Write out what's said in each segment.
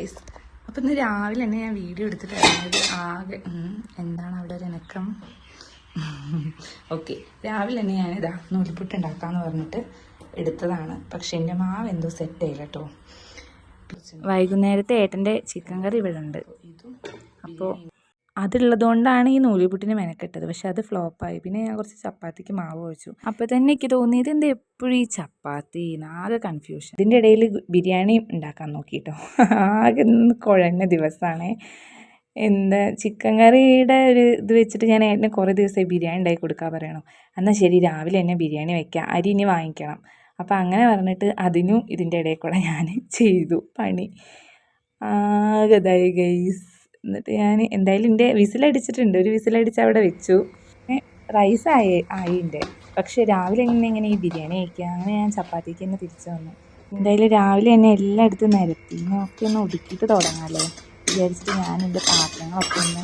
Guys അപ്പം ഇന്ന് രാവിലെ തന്നെ ഞാൻ വീഡിയോ എടുത്തിട്ടായിരുന്നത് ആകെ എന്താണ് അവിടെ ഒരു ഇണക്കം ഓക്കെ രാവിലെ തന്നെ ഇതാ നൂലിപ്പുട്ട് ഉണ്ടാക്കാന്ന് പറഞ്ഞിട്ട് എടുത്തതാണ്. പക്ഷെ എന്റെ മാവ് എന്തോ സെറ്റ് ആയില്ല കേട്ടോ വൈകുന്നേരത്തെ ഏട്ടന്റെ ചിക്കൻ കറി ഇവിടെ ഉണ്ട്. അപ്പോൾ അതുള്ളത് കൊണ്ടാണ് ഈ നൂലിപുട്ടിനെ മെനക്കെട്ടത്. പക്ഷെ അത് ഫ്ലോപ്പായി. പിന്നെ ഞാൻ കുറച്ച് ചപ്പാത്തിക്ക് മാവ് ഒഴിച്ചു. അപ്പോൾ തന്നെ എനിക്ക് തോന്നിയത് എന്താ എപ്പോഴും ഈ ചപ്പാത്തി? ആകെ കൺഫ്യൂഷൻ ഇതിന്റെ ഇടയിൽ ബിരിയാണി ഉണ്ടാക്കാൻ നോക്കിട്ടോ. ആകെ കുഴഞ്ഞ ദിവസമാണ് എന്താ ചിക്കൻ കറിയുടെ ഒരു ഇത് വെച്ചിട്ട് ഞാൻ ഏട്ടന് കുറേ ദിവസമായി ബിരിയാണി ഉണ്ടാക്കി കൊടുക്കാൻ പറയണം. എന്നാൽ ശരി രാവിലെ തന്നെ ബിരിയാണി വെക്കാം. അരി ഇനി വാങ്ങിക്കണം. അപ്പോൾ അങ്ങനെ പറഞ്ഞിട്ട് അതിനും ഇതിന്റെ ഇടയിൽ കൂടെ ഞാൻ ചെയ്തു പണി. ആകെ ഗൈസ് എന്നിട്ട് ഞാൻ എന്തായാലും എന്റെ വിസിലടിച്ചിട്ടുണ്ട്. ഒരു വിസിലടിച്ച് അവിടെ വെച്ചു. റൈസ് ആയി ആയിന്റെ പക്ഷേ രാവിലെ എങ്ങനെ എങ്ങനെ ഈ ബിരിയാണി കഴിക്കുക അങ്ങനെ ഞാൻ ചപ്പാത്തിക്ക് തന്നെ തിരിച്ചു വന്നു. എന്തായാലും രാവിലെ തന്നെ എല്ലായിടത്തും നിരത്തി. ഒക്കെ ഒന്ന് ഒതുക്കിയിട്ട് തുടങ്ങാമല്ലോ വിചാരിച്ചിട്ട് ഞാൻ എന്റെ പാത്രങ്ങളൊക്കെ ഒന്ന്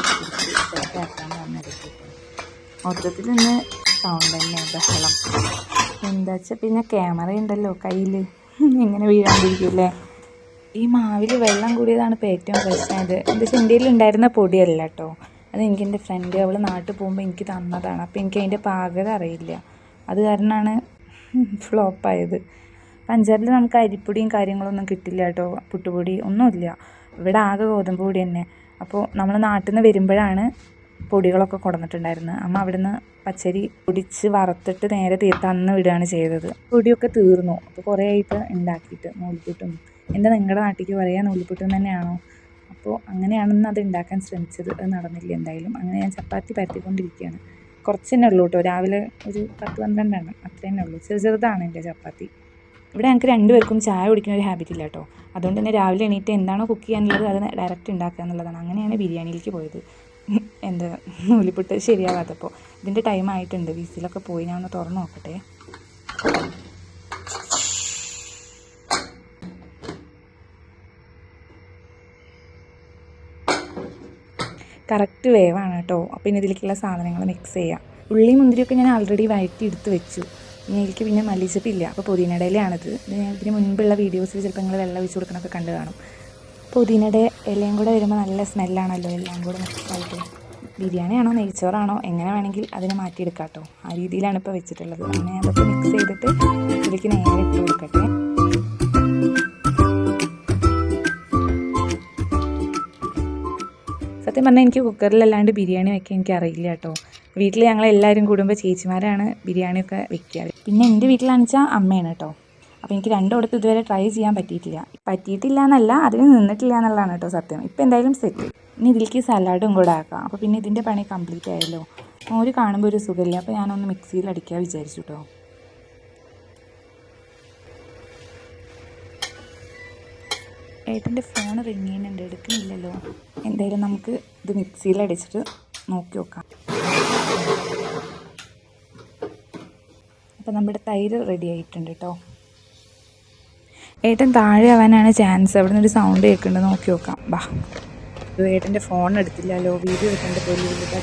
ഇറക്കാൻ പറഞ്ഞെടുത്തിട്ട് മൊത്തത്തിൽ ഒന്ന് സൗണ്ട് തന്നെ ബഹളം. എന്താ വെച്ചാൽ പിന്നെ ക്യാമറ ഉണ്ടല്ലോ കയ്യിൽ എങ്ങനെ വീഴാണ്ടിരിക്കില്ലേ ഈ മാവിൽ വെള്ളം കൂടിയതാണ് ഇപ്പോൾ ഏറ്റവും പ്രശ്നമായത്. എന്റെ ഉണ്ടായിരുന്ന പൊടിയല്ല കേട്ടോ അത് എനിക്ക് എന്റെ ഫ്രണ്ട് അവൾ നാട്ടിൽ പോകുമ്പോൾ എനിക്ക് തന്നതാണ്. അപ്പോൾ എനിക്ക് അതിന്റെ പാകത അറിയില്ല. അത് കാരണമാണ് ഫ്ലോപ്പായത് പഞ്ചാബിൽ നമുക്ക് അരിപ്പൊടിയും കാര്യങ്ങളൊന്നും കിട്ടില്ല കേട്ടോ പുട്ടുപൊടി ഒന്നുമില്ല. ഇവിടെ ആകെ ഗോതമ്പ് പൊടി തന്നെ. അപ്പോൾ നമ്മൾ നാട്ടിൽ നിന്ന് വരുമ്പോഴാണ് പൊടികളൊക്കെ കൊടുന്നിട്ടുണ്ടായിരുന്നത്. അമ്മ അവിടുന്ന് പച്ചരി പൊടിച്ച് വറുത്തിട്ട് നേരെ തീ തന്ന് വിടുകയാണ് ചെയ്തത്. പൊടിയൊക്കെ തീർന്നു. അപ്പോൾ കുറേ ആയിട്ട് ഉണ്ടാക്കിയിട്ട് നൂൽപുട്ടും എന്താ നിങ്ങളുടെ നാട്ടിലേക്ക് പറയുക നൂൽപുട്ടും തന്നെയാണോ? അപ്പോൾ അങ്ങനെയാണെന്ന് അത് ഉണ്ടാക്കാൻ ശ്രമിച്ചത്. അത് നടന്നില്ല എന്തായാലും. അങ്ങനെ ഞാൻ ചപ്പാത്തി പരത്തിക്കൊണ്ടിരിക്കുകയാണ്. കുറച്ച് തന്നെ ഉള്ളൂ കേട്ടോ. രാവിലെ ഒരു പത്ത് പന്ത്രണ്ടാണ് അത്ര തന്നെ ഉള്ളൂ. ചെറു ചെറുതാണ് എന്റെ ചപ്പാത്തി. ഇവിടെ ഞങ്ങൾക്ക് രണ്ടുപേർക്കും ചായ കുടിക്കുന്ന ഒരു ഹാബിറ്റ് ഇല്ല കേട്ടോ. അതുകൊണ്ട് തന്നെ രാവിലെ എണീറ്റ് എന്താണോ കുക്ക് ചെയ്യാനുള്ളത് അത് ഡയറക്റ്റ് ഉണ്ടാക്കുക എന്നുള്ളതാണ്. അങ്ങനെയാണ് ബിരിയാണിയിലേക്ക് പോയത്. എന്താ നൂലിപ്പുട്ട് ശരിയാവാത്തപ്പോൾ. ഇതിന്റെ ടൈം ആയിട്ടുണ്ട്. വിസിലൊക്കെ പോയി ഞാൻ ഒന്ന് തുറന്ന് നോക്കട്ടെ. കറക്റ്റ് വേവാണ് കേട്ടോ. അപ്പോൾ ഇനി ഇതിലേക്കുള്ള സാധനങ്ങൾ മിക്സ് ചെയ്യാം. ഉള്ളി മുന്തിരിയൊക്കെ ഞാൻ ആൾറെഡി വഴറ്റി എടുത്ത് വെച്ചു. ഇനി എനിക്ക് പിന്നെ മല്ലിച്ചപ്പില്ല. അപ്പോൾ പുതിനടയിലാണിത്. ഞാൻ ഇതിന് മുൻപുള്ള വീഡിയോസിൽ ചിലപ്പോൾ നിങ്ങൾ വെള്ളം ഒഴിച്ച് കൊടുക്കണമൊക്കെ കണ്ടു കാണും. പുതിനയുടെ ഇലയും കൂടെ വരുമ്പോൾ നല്ല സ്മെല്ലാണല്ലോ എല്ലാം കൂടെ മിക്സായിട്ട് ബിരിയാണിയാണോ നെയ്ച്ചോറാണോ എങ്ങനെ വേണമെങ്കിൽ അതിനെ മാറ്റിയെടുക്കാം കേട്ടോ. ആ രീതിയിലാണ് ഇപ്പോൾ വെച്ചിട്ടുള്ളത്. അങ്ങനെ അതൊക്കെ മിക്സ് ചെയ്തിട്ട് ഇതിലേക്ക് നേരെ ഇട്ട് കൊടുക്കട്ടെ. സത്യം പറഞ്ഞാൽ എനിക്ക് കുക്കറിലല്ലാണ്ട് ബിരിയാണി വെക്കാൻ എനിക്ക് അറിയില്ല കേട്ടോ. വീട്ടിൽ ഞങ്ങൾ എല്ലാവരും കൂടുമ്പോൾ ചേച്ചിമാരാണ് ബിരിയാണിയൊക്കെ വെക്കാറ്. പിന്നെ എന്റെ വീട്ടിലാണെന്ന് വെച്ചാൽ അമ്മയാണ് കേട്ടോ. അപ്പോൾ എനിക്ക് രണ്ടിടത്ത് ഇതുവരെ ട്രൈ ചെയ്യാൻ പറ്റിയിട്ടില്ല. പറ്റിയിട്ടില്ല എന്നല്ല അതിന് നിന്നിട്ടില്ല എന്നുള്ളതാണ് കേട്ടോ സത്യം. ഇപ്പോൾ എന്തായാലും സെറ്റ് ഇനി ഇതിലേക്ക് സലാഡും കൂടെ ആക്കാം. അപ്പോൾ പിന്നെ ഇതിന്റെ പണി കംപ്ലീറ്റ് ആയല്ലോ. ഒരു കാണുമ്പോൾ ഒരു സുഖമില്ല. അപ്പോൾ ഞാനൊന്ന് മിക്സിയിൽ അടിക്കാൻ വിചാരിച്ചു കേട്ടോ. ഏട്ടന്റെ ഫോൺ റിങ് ചെയ്യുന്നുണ്ട്. എടുക്കുന്നില്ലല്ലോ. എന്തായാലും നമുക്ക് ഇത് മിക്സിയിൽ അടിച്ചിട്ട് നോക്കി നോക്കാം. അപ്പോൾ നമ്മുടെ തൈര് റെഡി ആയിട്ടുണ്ട് കേട്ടോ ഏട്ടൻ താഴെ ആവാനാണ് ചാൻസ് അവിടെ നിന്നൊരു സൗണ്ട് കേൾക്കുന്നുണ്ട്. നോക്കി നോക്കാം. ബാ. ഏട്ടന്റെ ഫോൺ എടുത്തില്ലല്ലോ. വീഡിയോ എടുക്കേണ്ട പോലും ഇതിലേക്ക്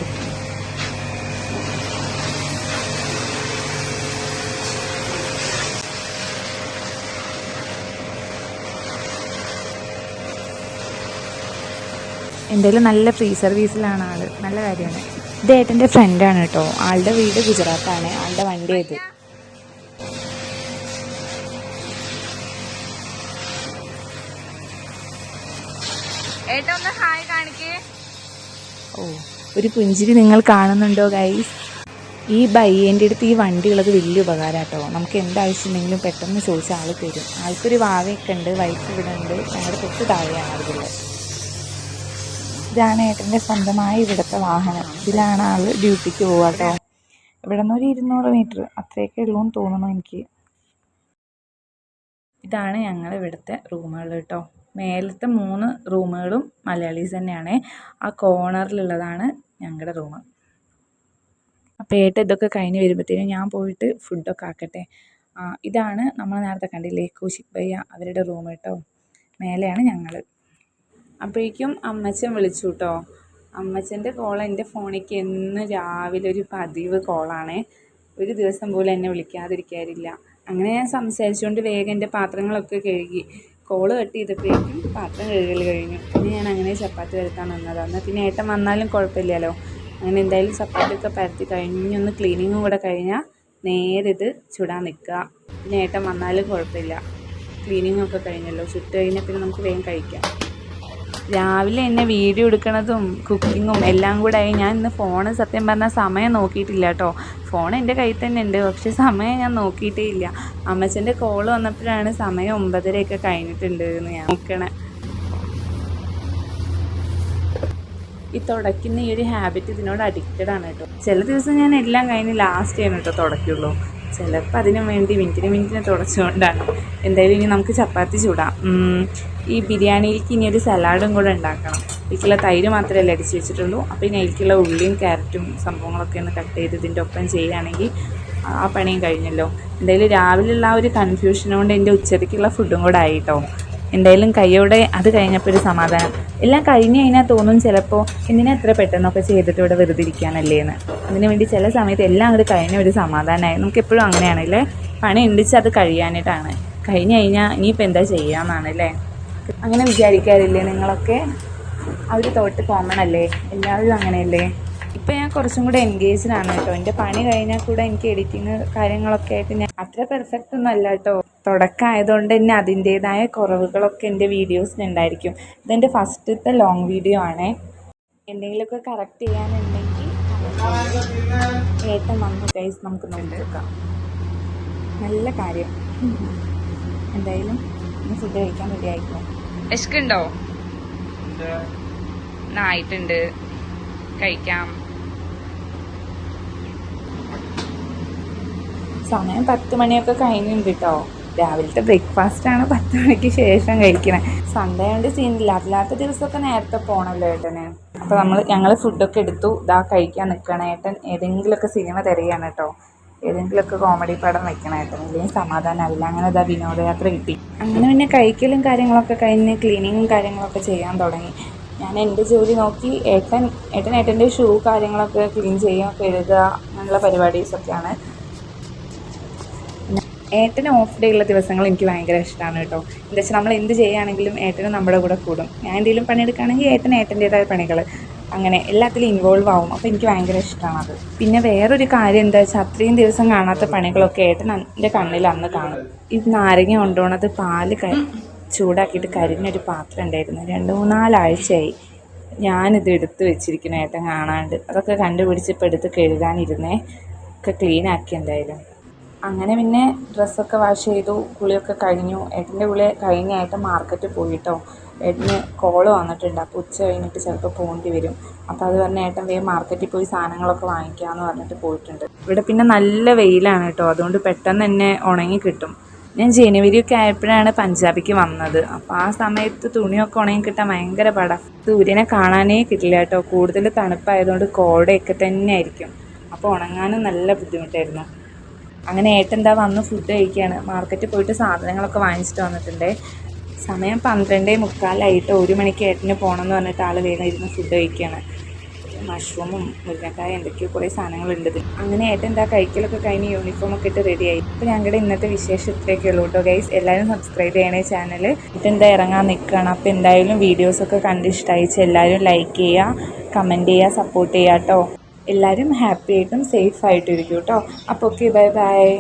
എന്തായാലും നല്ല ഫ്രീ സർവീസിലാണ് ആൾ. നല്ല കാര്യമാണ്. ഇത് ഏട്ടന്റെ ഫ്രണ്ടാണ് കേട്ടോ ആളുടെ വീട് ഗുജറാത്താണ്. ആളുടെ വണ്ടി ഇത്. ഓ ഒരു പുഞ്ചിരി നിങ്ങൾ കാണുന്നുണ്ടോ ഗൈസ് ഈ ബയ്യന്റെ അടുത്ത് ഈ വണ്ടി ഉള്ളത് വലിയ ഉപകാരം കേട്ടോ നമുക്ക് എന്താവശ്യമുണ്ടെങ്കിലും പെട്ടെന്ന് ചോദിച്ചാൽ ആൾ തരും. ആൾക്കൊരു വാവയൊക്കെ ഉണ്ട് വൈഫ് ഇവിടെ ഉണ്ട്. ഞങ്ങളുടെ തൊട്ട് താഴെയാണ് അതുള്ളത് ഇതാണ് ഏട്ടന്റെ സ്വന്തമായ ഇവിടുത്തെ വാഹനം. ഇതിലാണ് ആൾ ഡ്യൂട്ടിക്ക് പോവുക കേട്ടോ ഇവിടെ നിന്ന് ഒരു ഇരുന്നൂറ് മീറ്റർ അത്രയൊക്കെ ഉള്ളൂ എന്ന് തോന്നുന്നു എനിക്ക്. ഇതാണ് ഞങ്ങൾ ഇവിടുത്തെ റൂമുകൾ കേട്ടോ. മേലത്തെ മൂന്ന് റൂമുകളും മലയാളീസ് തന്നെയാണ്. ആ കോർണറിലുള്ളതാണ് ഞങ്ങളുടെ റൂം. അപ്പോൾ ഏട്ട ഇതൊക്കെ കഴിഞ്ഞ് വരുമ്പോഴത്തേനും ഞാൻ പോയിട്ട് ഫുഡൊക്കെ ആക്കട്ടെ. ഇതാണ് നമ്മൾ നേരത്തെ കണ്ടില്ലേ കൗശിക് ഭയ്യ അവരുടെ റൂം കേട്ടോ. മേലെയാണ് ഞങ്ങൾ അപ്പോഴേക്കും അമ്മച്ചൻ വിളിച്ചു കേട്ടോ അമ്മച്ചന്റെ കോൾ എന്റെ ഫോണിലേക്ക് എന്ന് രാവിലെ ഒരു പതിവ് കോളാണേ ഒരു ദിവസം പോലും എന്നെ വിളിക്കാതിരിക്കാറില്ല. അങ്ങനെ ഞാൻ സംസാരിച്ചുകൊണ്ട് വേഗം എന്റെ പാത്രങ്ങളൊക്കെ കഴുകി. കോൾ കട്ട് ചെയ്തപ്പോഴേക്കും പാത്രം കഴുകൽ കഴിഞ്ഞു. പിന്നെ ഞാൻ അങ്ങനെ ചപ്പാത്തി വരുത്താൻ നിന്നതാണ് പിന്നെ ഏട്ടൻ വന്നാലും കുഴപ്പമില്ലല്ലോ. അങ്ങനെ എന്തായാലും ചപ്പാത്തിയൊക്കെ പരത്തി കഴിഞ്ഞൊന്ന് ക്ലീനിങ്ങും കൂടെ കഴിഞ്ഞാൽ നേരെ ഇത് ചുടാൻ നിൽക്കുക പിന്നെ ഏട്ടൻ വന്നാലും കുഴപ്പമില്ല. ക്ലീനിങ്ങൊക്കെ കഴിഞ്ഞല്ലോ. ചുട്ട് കഴിഞ്ഞാൽ പിന്നെ നമുക്ക് വേഗം കഴിക്കാം. രാവിലെ എന്നെ വീഡിയോ എടുക്കണതും കുക്കിങ്ങും എല്ലാം കൂടെ ആയി. ഞാൻ ഇന്ന് ഫോണ് സത്യം പറഞ്ഞാൽ സമയം നോക്കിയിട്ടില്ല കേട്ടോ. ഫോൺ എന്റെ കയ്യിൽ തന്നെ ഉണ്ട് പക്ഷെ സമയം ഞാൻ നോക്കിയിട്ടേ ഇല്ല. അമ്മച്ചന്റെ കോൾ വന്നപ്പോഴാണ് സമയം ഒമ്പതരയൊക്കെ കഴിഞ്ഞിട്ടുണ്ട് എന്ന് ഞാൻ നോക്കണേ. ഈ തുടയ്ക്കുന്ന ഈ ഒരു ഹാബിറ്റ് ഇതിനോട് അഡിക്റ്റഡ് ആണ് കേട്ടോ. ചില ദിവസം ഞാൻ എല്ലാം കഴിഞ്ഞ് ലാസ്റ്റ് ചെയ്യണം കേട്ടോ തുടയ്ക്കുള്ളൂ. ചിലപ്പോൾ അതിനു വേണ്ടി മിനിറ്റിന് മിനിറ്റിന് തുടച്ചുകൊണ്ടാണ്. എന്തായാലും ഇനി നമുക്ക് ചപ്പാത്തി ചൂടാം. ഈ ബിരിയാണിയിലേക്ക് ഇനി ഒരു സലാഡും കൂടെ ഉണ്ടാക്കണം. ഇതിലേക്കുള്ള തൈര് മാത്രമല്ല അടിച്ച് വെച്ചിട്ടുള്ളൂ. അപ്പോൾ ഇനി അതിലേക്കുള്ള ഉള്ളിയും ക്യാരറ്റും സംഭവങ്ങളൊക്കെ ഒന്ന് കട്ട് ചെയ്ത് ഇതിന്റെ ഒപ്പം ചെയ്യുകയാണെങ്കിൽ ആ പണിയും കഴിഞ്ഞല്ലോ. എന്തായാലും രാവിലെയുള്ള ആ ഒരു കൺഫ്യൂഷൻ കൊണ്ട് എന്റെ ഉച്ചയ്ക്കുള്ള ഫുഡും കൂടെ ആയിട്ടോ. എന്തായാലും കയ്യോടെ അത് കഴിഞ്ഞപ്പോൾ ഒരു സമാധാനം. എല്ലാം കഴിഞ്ഞ് കഴിഞ്ഞാൽ തോന്നും ചിലപ്പോൾ എന്തിനാ എത്ര പെട്ടെന്നൊക്കെ ചെയ്തിട്ട് ഇവിടെ വെറുതെ ഇരിക്കാനല്ലേ എന്ന്. അതിന് വേണ്ടി ചില സമയത്ത് എല്ലാം അങ്ങോട്ട് കഴിഞ്ഞ ഒരു സമാധാനമായി നമുക്ക് എപ്പോഴും അങ്ങനെയാണല്ലേ? പണി ഉണ്ടിച്ച് അത് കഴിയാനായിട്ടാണ് കഴിഞ്ഞ് കഴിഞ്ഞാൽ ഇനിയിപ്പോൾ എന്താ ചെയ്യാമെന്നാണ് അല്ലേ? അങ്ങനെ വിചാരിക്കാറില്ലേ നിങ്ങളൊക്കെ? ആ ഒരു തോട്ട് കോമൺ അല്ലേ? എല്ലാവരും അങ്ങനെയല്ലേ? ഇപ്പം ഞാൻ കുറച്ചും കൂടെ എൻഗേജ്ഡ് ആണ് കേട്ടോ. എന്റെ പണി കഴിഞ്ഞാൽ കൂടെ എനിക്ക് എഡിറ്റിങ് കാര്യങ്ങളൊക്കെ ആയിട്ട് ഞാൻ അത്ര പെർഫെക്റ്റ് ഒന്നും അല്ല കേട്ടോ. തുടക്കമായതുകൊണ്ട് തന്നെ അതിന്റേതായ കുറവുകളൊക്കെ എന്റെ വീഡിയോസിനുണ്ടായിരിക്കും ഇതെന്റെ ഫസ്റ്റത്തെ ലോങ് വീഡിയോ ആണേ. എന്തെങ്കിലുമൊക്കെ കറക്റ്റ് ചെയ്യാനുണ്ടെങ്കിൽ ഏട്ടൻ വന്നു ഗൈസ് നമുക്ക് നോക്കാം നല്ല കാര്യം. എന്തായാലും ഫുഡ് കഴിക്കാൻ റെഡി ആയിക്കോ? വിശക്കുണ്ടോ ആയിട്ടുണ്ട്. കഴിക്കാം. സമയം പത്ത് മണിയൊക്കെ കഴിഞ്ഞിട്ടുണ്ട് കേട്ടോ രാവിലത്തെ ബ്രേക്ക്ഫാസ്റ്റ് ആണ് പത്ത് മണിക്ക് ശേഷം കഴിക്കണത് സൺഡേ കൊണ്ട് സീനില്ല അല്ലാത്ത ദിവസമൊക്കെ നേരത്തെ പോകണമല്ലോ ഏട്ടന്. അപ്പോൾ നമ്മൾ ഞങ്ങൾ ഫുഡൊക്കെ എടുത്തു. ഇതാ കഴിക്കാൻ നിൽക്കണം ഏട്ടൻ. ഏതെങ്കിലുമൊക്കെ സിനിമ തരികയാണ് കേട്ടോ ഏതെങ്കിലുമൊക്കെ കോമഡി പടം വെക്കണം ഏട്ടൻ. ഇല്ലെങ്കിൽ അല്ല. അങ്ങനെ ഇതാ വിനോദയാത്ര കിട്ടി. അങ്ങനെ പിന്നെ കഴിക്കലും കാര്യങ്ങളൊക്കെ കഴിഞ്ഞ് ക്ലീനിങ്ങും കാര്യങ്ങളൊക്കെ ചെയ്യാൻ തുടങ്ങി. ഞാൻ എന്റെ ജോലി നോക്കി. ഏട്ടൻ ഏട്ടൻ ഏട്ടന്റെ ഷൂ കാര്യങ്ങളൊക്കെ ക്ലീൻ ചെയ്യുക കഴുകുക. അങ്ങനെയുള്ള പരിപാടീസൊക്കെയാണ്. ഏട്ടന് ഓഫ് ഡേ ഉള്ള ദിവസങ്ങൾ എനിക്ക് ഭയങ്കര ഇഷ്ടമാണ് കേട്ടോ. എന്താ വെച്ചാൽ നമ്മൾ എന്ത് ചെയ്യുകയാണെങ്കിലും ഏട്ടന് നമ്മുടെ കൂടെ കൂടും. ഞാൻ എന്തെങ്കിലും പണിയെടുക്കുകയാണെങ്കിൽ ഏട്ടൻ ഏട്ടന്റേതായ പണികൾ അങ്ങനെ എല്ലാത്തിലും ഇൻവോൾവ് ആവും. അപ്പോൾ എനിക്ക് ഭയങ്കര ഇഷ്ടമാണ് അത്. പിന്നെ വേറൊരു കാര്യം എന്താ വെച്ചാൽ അത്രയും ദിവസം കാണാത്ത പണികളൊക്കെ ഏട്ടൻ എന്റെ കണ്ണിൽ അന്ന് കാണും. ഈ നാരങ്ങ കൊണ്ടുപോണത് പാൽ ക ചൂടാക്കിയിട്ട് കരിഞ്ഞൊരു പാത്രം ഉണ്ടായിരുന്നു. രണ്ട് മൂന്നാലാഴ്ചയായി ഞാനിത് എടുത്ത് വെച്ചിരിക്കുന്നു ഏട്ടൻ കാണാണ്ട്. അതൊക്കെ കണ്ടുപിടിച്ച് ഇപ്പോൾ എടുത്ത് കഴുകാനിരുന്നേ. ഒക്കെ ക്ലീൻ ആക്കി എന്തായാലും. അങ്ങനെ പിന്നെ ഡ്രസ്സൊക്കെ വാഷ് ചെയ്തു കുളിയൊക്കെ കഴിഞ്ഞു. ഏട്ടന്റെ കുളി കഴിഞ്ഞ ഏട്ടൻ മാർക്കറ്റിൽ പോയിട്ടോ. ഏട്ടന് കോൾ വന്നിട്ടുണ്ട്. അപ്പോൾ ഉച്ച കഴിഞ്ഞിട്ട് ചിലപ്പോൾ പോകേണ്ടി വരും. അപ്പോൾ അത് പറഞ്ഞ് ഏട്ടൻ വേഗം മാർക്കറ്റിൽ പോയി സാധനങ്ങളൊക്കെ വാങ്ങിക്കാമെന്ന് പറഞ്ഞിട്ട് പോയിട്ടുണ്ട്. ഇവിടെ പിന്നെ നല്ല വെയിലാണ് കേട്ടോ. അതുകൊണ്ട് പെട്ടെന്ന് തന്നെ ഉണങ്ങി കിട്ടും. ഞാൻ ജനുവരി ഒക്കെ ആയപ്പോഴാണ് പഞ്ചാബിക്ക് വന്നത്. അപ്പോൾ ആ സമയത്ത് തുണിയൊക്കെ ഉണങ്ങി കിട്ടാൻ ഭയങ്കര പടം. സൂര്യനെ കാണാനേ കിട്ടില്ല കേട്ടോ. കൂടുതൽ തണുപ്പായതുകൊണ്ട് കോടയൊക്കെ തന്നെ ആയിരിക്കും അപ്പോൾ ഉണങ്ങാനും നല്ല ബുദ്ധിമുട്ടായിരുന്നു. അങ്ങനെ ഏട്ടൻ എന്താ വന്ന് ഫുഡ് കഴിക്കുകയാണ് മാർക്കറ്റിൽ പോയിട്ട് സാധനങ്ങളൊക്കെ വാങ്ങിച്ചിട്ട് വന്നിട്ടുണ്ട്. സമയം പന്ത്രണ്ടേ മുക്കാലായിട്ട് ഒരു മണിക്ക് ഏട്ടന് പോകണമെന്ന് പറഞ്ഞിട്ട് ആൾ വേഗം ഇരുന്ന് ഫുഡ് കഴിക്കുകയാണ് മഷ്റൂമും മുരിങ്ങക്കായ എന്തൊക്കെയോ കുറേ സാധനങ്ങളുണ്ട് അങ്ങനെ ഏട്ടൻ എന്താ കഴിക്കലൊക്കെ കഴിഞ്ഞ് യൂണിഫോമൊക്കെ ഇട്ട് റെഡിയായി ഇപ്പോൾ ഞങ്ങളുടെ ഇന്നത്തെ വിശേഷം ഇത്രയൊക്കെ ഉള്ളൂ കേട്ടോ ഗൈസ് എല്ലാവരും സബ്സ്ക്രൈബ് ചെയ്യണേ ചാനൽ ഇതെന്താ ഇറങ്ങാൻ നിൽക്കുകയാണ് അപ്പോൾ എന്തായാലും വീഡിയോസൊക്കെ കണ്ട് ഇഷ്ടമായിച്ച് എല്ലാവരും ലൈക്ക് ചെയ്യുക കമന്റ് ചെയ്യുക സപ്പോർട്ട് ചെയ്യുക കേട്ടോ എല്ലാവരും ഹാപ്പി ആയിട്ടും സേഫ് ഇരിക്കും കേട്ടോ അപ്പോൾ ഓക്കെ ബൈ ബൈ